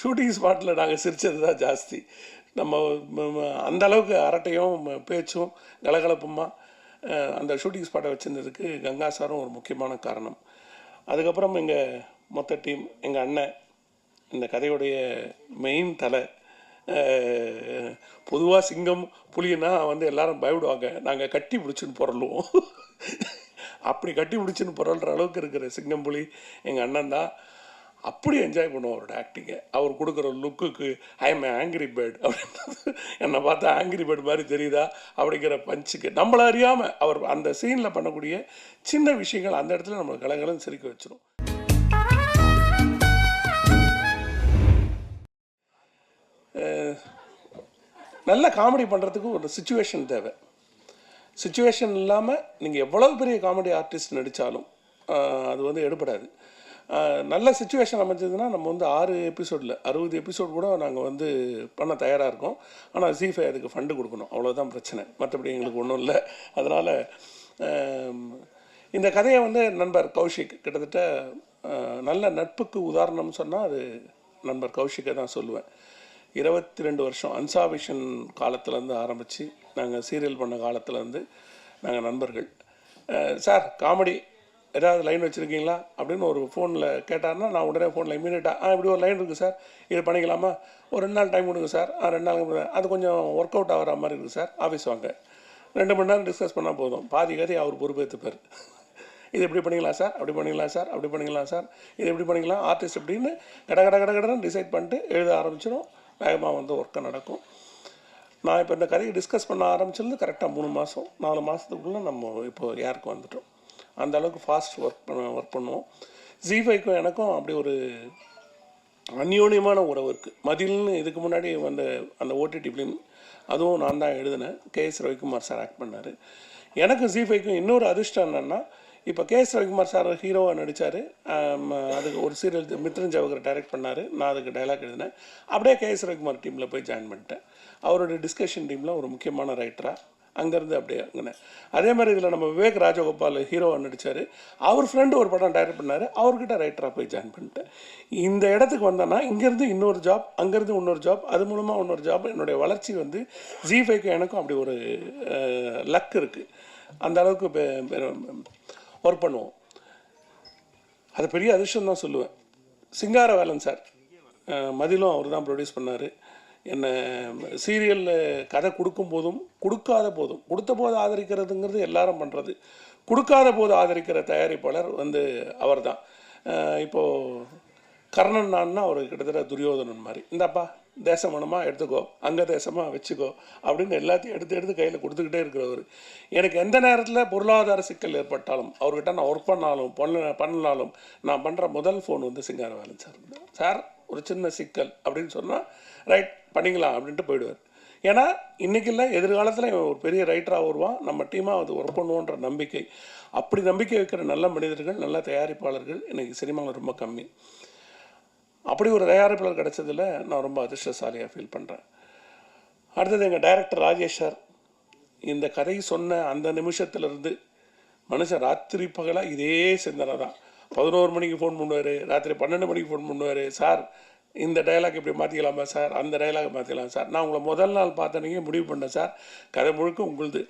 Shooting ஸ்பாட்டில் நாங்கள் சிரித்தது தான் ஜாஸ்தி. நம்ம அந்த அளவுக்கு அரட்டையும் பேச்சும் கலகலப்புமா அந்த ஷூட்டிங் ஸ்பாட்டை வச்சுருந்ததுக்கு கங்கா சாரும் ஒரு முக்கியமான காரணம். அதுக்கப்புறம் எங்கள் மொத்த டீம் எங்கள் அண்ணன் இந்த கதையுடைய மெயின் தலை பொதுவாக சிங்கம் புலின்னா வந்து எல்லாரும் பயப்படுவாங்க. நாங்கள் கட்டி பிடிச்சின்னு புரளுவோம் அப்படி கட்டி பிடிச்சின்னு புரள்ற அளவுக்கு இருக்கிற சிங்கம் புலி எங்கள் அண்ணன் தான். அப்படி என்ஜாய் பண்ணுவோம் அவரோட ஆக்டிங்கை அவர் கொடுக்குற லுக்குக்கு ஐ எம் ஆங்கிரி பேர்ட் அப்படின்றது என்னை பார்த்தா ஆங்கிரி பேர்ட் மாதிரி தெரியுதா? அப்படிங்கிற பஞ்சுக்கு நம்மள அறியாமல் அவர் அந்த சீனில் பண்ணக்கூடிய சின்ன விஷயங்கள் அந்த இடத்துல நம்மளுக்கு கலகலன்னு சிரிக்க வச்சிடும் நல்ல காமெடி பண்ணுறதுக்கு ஒரு சுச்சுவேஷன் தேவை. சுச்சுவேஷன் இல்லாமல் நீங்கள் எவ்வளவு பெரிய காமெடி ஆர்டிஸ்ட் நடித்தாலும் அது வந்து எடுபடாது. நல்ல சுச்சுவேஷன் அமைஞ்சதுன்னா நம்ம வந்து ஆறு எபிசோடில் அறுபது எபிசோட் கூட நாங்கள் வந்து பண்ண தயாராக இருக்கோம். ஆனால் ஜீஃபை அதுக்கு ஃபண்டு கொடுக்கணும். அவ்வளோதான் பிரச்சனை. மற்றபடி எங்களுக்கு ஒன்றும் இல்லை. அதனால் இந்த கதையை வந்து நண்பர் கௌஷிக் கிட்டத்தட்ட நல்ல நட்புக்கு உதாரணம்னு சொன்னால் அது நண்பர் கௌஷிக்கை தான் சொல்லுவேன். இருபத்தி ரெண்டு வருஷம் அன்சாவிஷன் காலத்துலேருந்து ஆரம்பித்து நாங்கள் சீரியல் பண்ண காலத்துலேருந்து நாங்கள் நண்பர்கள். சார் காமெடி ஏதாவது லைன் வச்சுருக்கீங்களா? அப்படின்னு ஒரு ஃபோனில் கேட்டார்னா நான் உடனே ஃபோனில் இமீடியட்டாக ஆ இப்படி ஒரு லைன் இருக்குது சார். இது பண்ணிக்கலாமா? ஒரு ரெண்டு நாள் டைம் கொடுங்க சார். ஆ ரெண்டு நாள் அது கொஞ்சம் ஒர்க் அவுட் ஆகிற மாதிரி இருக்குது சார் ஆஃபீஸ் வாங்க. ரெண்டு மணி நேரம் டிஸ்கஸ் பண்ணால் போதும். பாதி கதை அவர் பொறுப்பேற்றுப்பார் இது எப்படி பண்ணிக்கலாம் சார் அப்படி பண்ணிக்கலாம் சார் அப்படி பண்ணிக்கலாம் சார். இது எப்படி பண்ணிக்கலாம் ஆர்டிஸ்ட் அப்படின்னு கட கட கட கடன்னு டிசைட் பண்ணிட்டு எழுத ஆரம்பிச்சிடும் வேகமாக வந்து ஒர்க்கை நடக்கும். நான் இப்போ இந்த கதையை டிஸ்கஸ் பண்ண ஆரம்பிச்சிருந்து கரெக்டாக மூணு மாதம் நாலு மாதத்துக்குள்ளே நம்ம இப்போ யாருக்கு வந்துட்டோம்? அந்த அளவுக்கு ஃபாஸ்ட் ஒர்க் பண்ண ஒர்க் பண்ணுவோம். ஜீஃபைக்கும் எனக்கும் அப்படி ஒரு அந்யோன்யமான உறவு இருக்குது மதில்னு இதுக்கு முன்னாடி வந்த அந்த ஓடிடி ஃபிலிம் அதுவும் நான் தான் எழுதினேன். K S Ravikumar sir act பண்ணார். எனக்கு ஜீஃபைக்கும் இன்னொரு அதிர்ஷ்டம் என்னென்னா இப்போ கே எஸ் ரவிக்குமார் சார் ஹீரோவாக நடித்தார் அதுக்கு ஒரு சீரியல் மித்ரன் ஜவகர் டைரக்ட் பண்ணார். நான் அதுக்கு டைலாக் எழுதினேன். அப்படியே கே எஸ் ரவிக்குமார் டீமில் போய் ஜாயின் பண்ணிட்டேன். அவரோட டிஸ்கஷன் டீமில் ஒரு முக்கியமான ரைட்டராக அங்கேருந்து அப்படியே அங்கே அதே மாதிரி இதில் நம்ம விவேக் ராஜகோபால் ஹீரோவாக நடித்தார் அவர் ஃப்ரெண்டு ஒரு படம் டைரக்ட் பண்ணார். அவர்கிட்ட ரைட்டராக போய் ஜாயின் பண்ணிட்டேன். இந்த இடத்துக்கு வந்தேன்னா இங்கேருந்து இன்னொரு ஜாப் அங்கேருந்து இன்னொரு ஜாப் அது மூலமாக இன்னொரு ஜாப் என்னுடைய வளர்ச்சி வந்து ஜி ஃபைக்கு எனக்கும் அப்படி ஒரு லக் இருக்குது அந்த அளவுக்கு ஒர்க் பண்ணுவோம். அது பெரிய அதிர்ஷ்டம் தான் சொல்லுவேன். சிங்கார வேலன் சார் மதிலும் அவர் தான் ப்ரொடியூஸ் பண்ணார். என்ன சீரியலில் கதை கொடுக்கும் போதும் கொடுக்காத போதும் கொடுத்த போது ஆதரிக்கிறதுங்கிறது எல்லாரும் பண்ணுறது கொடுக்காத போது ஆதரிக்கிற தயாரிப்பாளர் வந்து அவர் தான் இப்போது கர்ணன் நான்னா அவர் கிட்டத்தட்ட துரியோதனன் மாதிரி. இந்தாப்பா தேசம் வேணுமா எடுத்துக்கோ அங்கே தேசமாக வச்சுக்கோ அப்படின்னு எல்லாத்தையும் எடுத்து எடுத்து கையில் கொடுத்துக்கிட்டே இருக்கிறவர். எனக்கு எந்த நேரத்தில் பொருளாதார சிக்கல் ஏற்பட்டாலும் அவர்கிட்ட நான் ஒர்க் பண்ணாலும் பண்ண பண்ணாலும் நான் பண்ணுற முதல் ஃபோன் வந்து சிங்காரவேலன் சார் சார் ஒரு சின்ன சிக்கல் அப்படின்னு சொன்னால் ரைட் பண்ணிக்கலாம் அப்படின்ட்டு போயிடுவார். ஏன்னா இன்றைக்கி இல்லை எதிர்காலத்தில் இவன் ஒரு பெரிய ரைட்டராக வருவான். நம்ம டீமாக அது ஒர்க் பண்ணுவோன்ற நம்பிக்கை. அப்படி நம்பிக்கை வைக்கிற நல்ல மனிதர்கள் நல்ல தயாரிப்பாளர்கள் இன்றைக்கி சினிமாவில் ரொம்ப கம்மி. அப்படி ஒரு தயாரிப்பாளர் கிடச்சதில் நான் ரொம்ப அதிர்ஷ்டசாலியாக ஃபீல் பண்ணுறேன் அடுத்தது எங்கள் டைரக்டர் ராஜேஷ் சார் இந்த கதை சொன்ன அந்த நிமிஷத்துலேருந்து மனுஷன் ராத்திரி பகலாக இதே சிந்தனை தான் பதினோரு மணிக்கு ஃபோன் பண்ணுவார் ராத்திரி பன்னெண்டு மணிக்கு ஃபோன் பண்ணுவார். சார் இந்த டைலாக் இப்படி மாற்றிக்கலாமா சார் அந்த டைலாக் மாற்றிக்கலாம் சார் நான் உங்களை முதல் நாள் பார்த்தனையே முடிவு பண்ணேன் சார் கதை முழுக்க உங்களுது.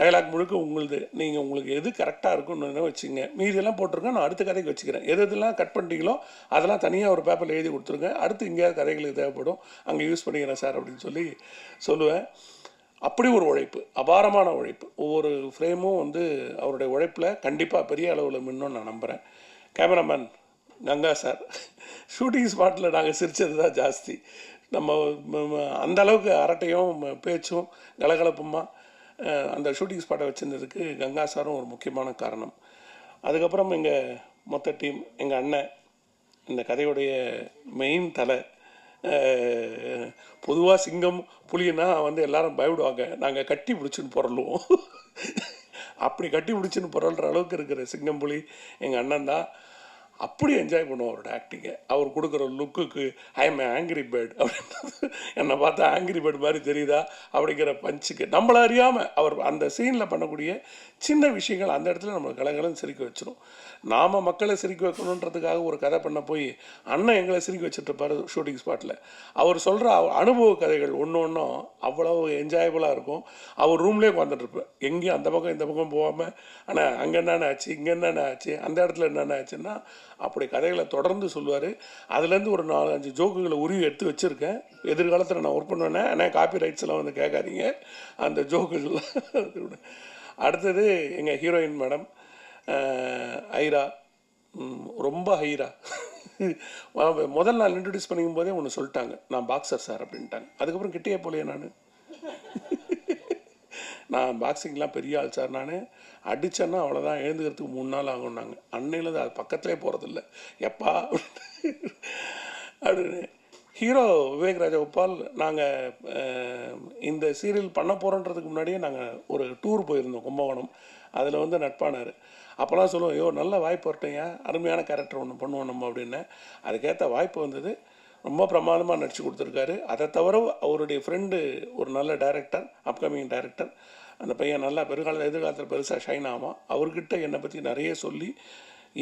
டைலாக் முழுக்க உங்களுது. நீங்கள் உங்களுக்கு எது கரெக்டாக இருக்குன்னு வச்சுங்க மீதியெல்லாம் போட்டிருங்க நான் அடுத்த கதைக்கு வச்சுக்கிறேன். எது எதெல்லாம் கட் பண்ணிட்டீங்களோ அதெல்லாம் தனியாக ஒரு பேப்பரில் எழுதி கொடுத்துருங்க. அடுத்து எங்கேயாவது கதைகளுக்கு தேவைப்படும் அங்கே யூஸ் பண்ணிக்கிறேன் சார் அப்படின்னு சொல்லி சொல்லுவேன். அப்படி ஒரு உழைப்பு அபாரமான உழைப்பு. ஒவ்வொரு ஃப்ரேமும் வந்து அவருடைய உழைப்பில் கண்டிப்பாக பெரிய அளவில் மின்னும் நான் நம்புகிறேன் கேமராமேன் கங்கா சார் ஷூட்டிங் ஸ்பாட்டில் நாங்கள் சிரித்தது தான் ஜாஸ்தி. நம்ம அந்த அளவுக்கு அரட்டையும் பேச்சும் கலகலப்புமா அந்த ஷூட்டிங் ஸ்பாட்டை வச்சுருந்ததுக்கு கங்கா சாரும் ஒரு முக்கியமான காரணம். அதுக்கப்புறம் எங்கள் மொத்த டீம் எங்கள் அண்ணன் இந்த கதையுடைய மெயின் தலை பொதுவாக சிங்கம் புலின்னா வந்து எல்லாரும் பயப்படுவாங்க. நாங்கள் கட்டி பிடிச்சின்னு புரளுவோம் அப்படி கட்டி பிடிச்சின்னு புரள்ற அளவுக்கு இருக்கிற சிங்கம்புலி எங்கள் அண்ணன் தான். அப்படி என்ஜாய் பண்ணுவோம் அவரோட ஆக்டிங்கை அவர் கொடுக்குற லுக்குக்கு ஐ எம் ஆங்கிரி பேர்ட் அப்படின்றது என்னை பார்த்தா ஆங்கிரி பேர்ட் மாதிரி தெரியுதா? அப்படிங்கிற பஞ்சுக்கு நம்மளை அறியாமல் அவர் அந்த சீனில் பண்ணக்கூடிய சின்ன விஷயங்கள் அந்த இடத்துல நம்ம கலகலன்னு சிரிக்க வச்சிடும் நாம் மக்களை சிரிக்க வைக்கணுன்றதுக்காக ஒரு கதை பண்ண போய் அண்ணன் எங்களை சிரிக்க வச்சுட்ருப்பார் ஷூட்டிங் ஸ்பாட்டில் அவர் சொல்கிற அனுபவ கதைகள் ஒன்று ஒன்றும் அவ்வளோ என்ஜாயபுளாக இருக்கும். அவர் ரூம்லேயே உட்காந்துட்டுருப்பேன் எங்கேயும் அந்த பக்கம் இந்த பக்கம் போகாமல் ஆனால் அங்கே என்னென்ன ஆச்சு? இங்கே என்னென்ன ஆச்சு? அந்த இடத்துல என்னென்ன ஆச்சுன்னா அப்படி கதைகளை தொடர்ந்து சொல்லுவார். அதுலேருந்து ஒரு நாலு அஞ்சு ஜோக்குகளை உருவி எடுத்து வச்சுருக்கேன். எதிர்காலத்தில் நான் ஒர்க் பண்ணுவேனே ஆனால் காப்பி ரைட்ஸ் எல்லாம் வந்து கேட்காதீங்க. அந்த ஜோக்குகள் அடுத்தது எங்கள் ஹீரோயின் மேடம் ஐரா. ரொம்ப ஹைரா முதல் நாள் இன்ட்ரடியூஸ் பண்ணிக்கும் போதே ஒன்று சொல்லிட்டாங்க. நான் பாக்ஸர் சார் அப்படின்ட்டாங்க. அதுக்கப்புறம் கிட்டேயே போலையே நான்? நான் பாக்ஸிங்லாம் பெரிய ஆள் சார் நான். அடித்தேன்னா அவ்வளோதான் எழுந்துக்கிறதுக்கு மூணு நாள் ஆகும்னாங்க. அன்னையில் அது பக்கத்துலேயே போகிறதில்ல எப்பா? அப்படின்னு. ஹீரோ விவேக் உப்பால் நாங்கள் இந்த சீரியல் பண்ண போகிறோன்றதுக்கு முன்னாடியே நாங்கள் ஒரு டூர் போயிருந்தோம் கும்பகோணம். அதில் வந்து நட்பானார். அப்போல்லாம் சொல்லுவோம் ஐயோ நல்ல வாய்ப்பு வரட்டுங்க அருமையான கேரக்டர் ஒன்று பண்ணுவோம் நம்ம அப்படின்னு. அதுக்கேற்ற வாய்ப்பு வந்தது. ரொம்ப பிரமாதமாக நடித்து கொடுத்துருக்காரு. அதை தவிர அவருடைய ஃப்ரெண்டு ஒரு நல்ல டைரக்டர் அப்கமிங் டைரக்டர் அந்த பையன் நல்லா பெருகால எதிர்காலத்தில் பெருசாக ஷைன் ஆமாம் அவர்கிட்ட என்னை பற்றி நிறைய சொல்லி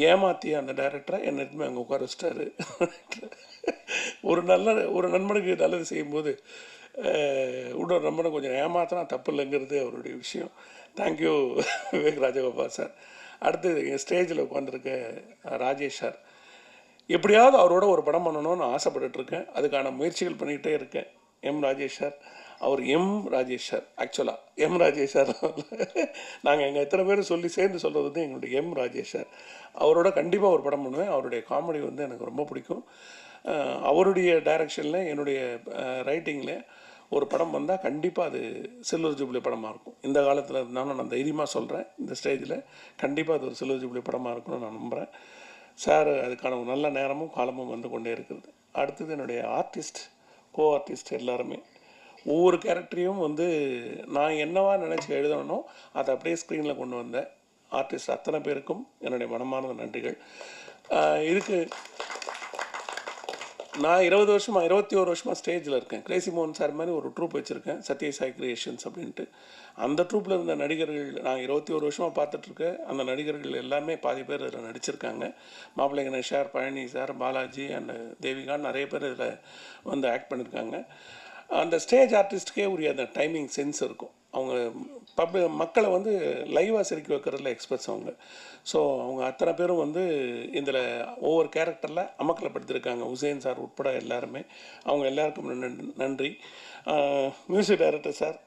ஏமாற்றிய அந்த டேரக்டரை என்னை எடுத்துமே அங்கே உட்கார வச்சிட்டாரு. ஒரு நல்ல ஒரு நண்பனுக்கு நல்லது செய்யும்போது உடல் நண்பனை கொஞ்சம் ஏமாத்தினா தப்பு இல்லைங்கிறது அவருடைய விஷயம். Thank you Vivek Rajagopal sir. அடுத்து என் ஸ்டேஜில் உட்காந்துருக்க ராஜேஷ் சார். எப்படியாவது அவரோட ஒரு படம் பண்ணணும்னு ஆசைப்பட்டுட்டு இருக்கேன் அதுக்கான முயற்சிகள் பண்ணிக்கிட்டே இருக்கேன். எம் ராஜேஷ் சார் அவர் எம் ராஜேஷ் சார் ஆக்சுவலாக எம் ராஜேஷ் சார் நாங்கள் எங்கள் எத்தனை பேர் சொல்லி சேர்ந்து சொல்கிறது வந்து எங்களுடைய எம் ராஜேஷ் சார் அவரோட கண்டிப்பாக ஒரு படம் பண்ணுவேன். அவருடைய காமெடி வந்து எனக்கு ரொம்ப பிடிக்கும். அவருடைய டைரக்ஷனில் என்னுடைய ரைட்டிங்கில் ஒரு படம் வந்தால் கண்டிப்பாக அது சில்வர் ஜூப்ளி படமாக இருக்கும். இந்த காலத்தில் இருந்தாலும் நான் தைரியமாக சொல்கிறேன் இந்த ஸ்டேஜில் கண்டிப்பாக அது ஒரு சில்வர் ஜூப்ளி படமாக இருக்கும்னு நான் நம்புகிறேன் சார் அதுக்கான ஒரு நல்ல நேரமும் காலமும் வந்து கொண்டே இருக்கிறது. அடுத்தது என்னுடைய ஆர்டிஸ்ட் கோ ஆர்டிஸ்ட் எல்லாருமே. ஒவ்வொரு கேரக்டரையும் வந்து நான் என்னவா நினச்சி எழுதணும் அதை அப்படியே ஸ்க்ரீனில் கொண்டு வந்தேன் ஆர்டிஸ்ட் அத்தனை பேருக்கும் என்னுடைய மனமார்ந்த நன்றிகள். இதுக்கு நான் இருபது வருஷமா இருபத்தி ஒரு வருஷமாக ஸ்டேஜில் இருக்கேன். கிரேசி மோகன் சார் மாதிரி ஒரு ட்ரூப் வச்சுருக்கேன். சத்யசாய் கிரியேஷன்ஸ் அப்படின்ட்டு. அந்த ட்ரூப்பில் இருந்த நடிகர்கள் நான் இருபத்தி ஒரு வருஷமாக பார்த்துட்ருக்கேன் அந்த நடிகர்கள் எல்லாமே பாதி பேர் இதில் நடிச்சிருக்காங்க. மாப்பிள்ளை Ganesh sir Palani sir Balaji and தேவிகான் நிறைய பேர் இதில் வந்து ஆக்ட் பண்ணியிருக்காங்க அந்த ஸ்டேஜ் ஆர்டிஸ்ட்டுக்கே உரிய அந்த டைமிங் சென்ஸ் இருக்கும். அவங்க பப்ளி மக்களை வந்து லைவாக சிரிக்க வைக்கிறதுல எக்ஸ்பர்ட்ஸ் அவங்க. ஸோ அவங்க அத்தனை பேரும் வந்து இதில் ஒவ்வொரு கேரக்டரில் அமக்கலப்படுத்தியிருக்காங்க. உசேன் சார் உட்பட எல்லாருமே. அவங்க எல்லாருக்கும் நன்~ நன்றி. மியூசிக் டைரக்டர் சார்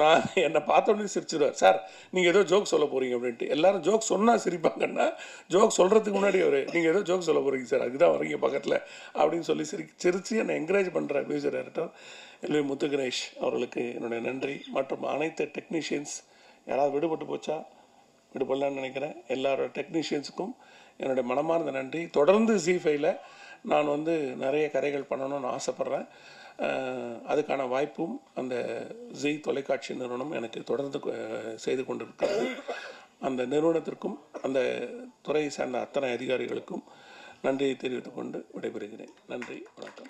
நான் என்னை பார்த்தோன்னே சிரிச்சிடுவார் சார் நீங்கள் ஏதோ ஜோக் சொல்ல போகிறீங்க அப்படின்ட்டு. எல்லாரும் ஜோக் சொன்னால் சிரிப்பாங்கன்னா ஜோக் சொல்கிறதுக்கு முன்னாடி அவர் நீங்கள் ஏதோ ஜோக் சொல்ல போகிறீங்க சார் அதுக்கு தான் வரீங்க பக்கத்தில் அப்படின்னு சொல்லி சிரி சிரித்து என்னை என்கரேஜ் பண்ணுற music director LV Muthu Ganesh அவர்களுக்கு என்னுடைய நன்றி. மற்றும் அனைத்து டெக்னீஷியன்ஸ் யாராவது விடுபட்டு போச்சா? விடுபடலான்னு நினைக்கிறேன். எல்லாரோட டெக்னீஷியன்ஸுக்கும் என்னுடைய மனமார்ந்த நன்றி. தொடர்ந்து ஜி ஃபைவ்ல நான் வந்து நிறைய கதைகள் பண்ணணும்னு ஆசைப்பட்றேன். அதுக்கான வாய்ப்பும் அந்த ஜி தொலைக்காட்சி நிறுவனம் எனக்கு தொடர்ந்து செய்து கொண்டிருக்கிறது. அந்த நிறுவனத்திற்கும் அந்த துறையை சார்ந்த அத்தனை அதிகாரிகளுக்கும் நன்றியை தெரிவித்துக்கொண்டு விடைபெறுகிறேன். நன்றி வணக்கம்.